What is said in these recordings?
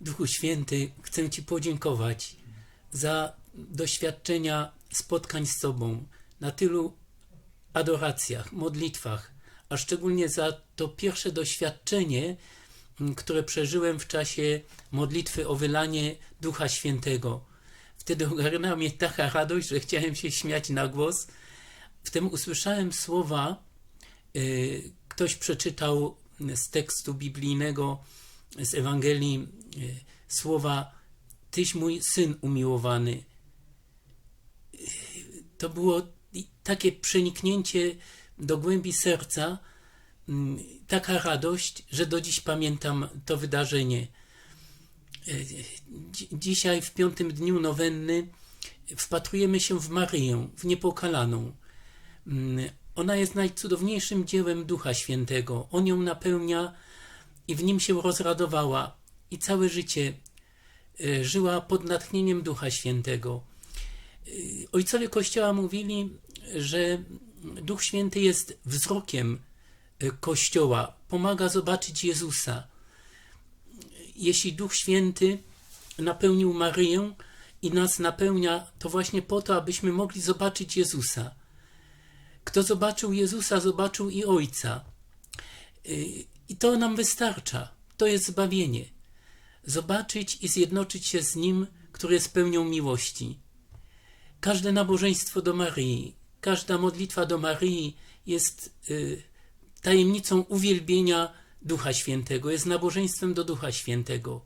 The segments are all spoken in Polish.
Duchu Święty, chcę Ci podziękować za doświadczenia spotkań z Tobą na tylu adoracjach, modlitwach, a szczególnie za to pierwsze doświadczenie, m, które przeżyłem w czasie modlitwy o wylanie Ducha Świętego. Wtedy ogarnęła mnie taka radość, że chciałem się śmiać na głos. Wtem usłyszałem słowa, y, ktoś przeczytał z tekstu biblijnego, z Ewangelii, y, słowa Tyś mój syn umiłowany. Y, To było takie przeniknięcie do głębi serca, taka radość, że do dziś pamiętam to wydarzenie. Dzi- Dzisiaj, w piątym dniu nowenny, wpatrujemy się w Maryję, w niepokalaną. Ona jest najcudowniejszym dziełem Ducha Świętego. On ją napełnia i w nim się rozradowała i całe życie e, żyła pod natchnieniem Ducha Świętego. E, Ojcowie Kościoła mówili, że Duch Święty jest wzrokiem e, Kościoła, pomaga zobaczyć Jezusa. Jeśli Duch Święty napełnił Maryję i nas napełnia, to właśnie po to, abyśmy mogli zobaczyć Jezusa. Kto zobaczył Jezusa, zobaczył i Ojca. To nam wystarcza. To jest zbawienie. Zobaczyć i zjednoczyć się z Nim, który jest pełnią miłości. Każde nabożeństwo do Maryi, każda modlitwa do Maryi jest y, tajemnicą uwielbienia Ducha Świętego, jest nabożeństwem do Ducha Świętego.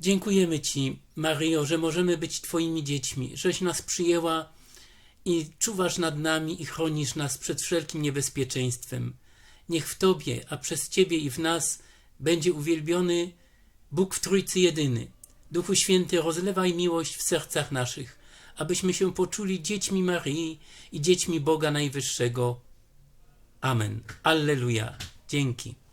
Dziękujemy Ci, Maryjo, że możemy być Twoimi dziećmi, żeś nas przyjęła i czuwasz nad nami i chronisz nas przed wszelkim niebezpieczeństwem. Niech w Tobie, a przez Ciebie i w nas będzie uwielbiony Bóg w Trójcy Jedyny. Duchu Święty, rozlewaj miłość w sercach naszych, abyśmy się poczuli dziećmi Maryi i dziećmi Boga Najwyższego. Amen. Alleluja. Dzięki.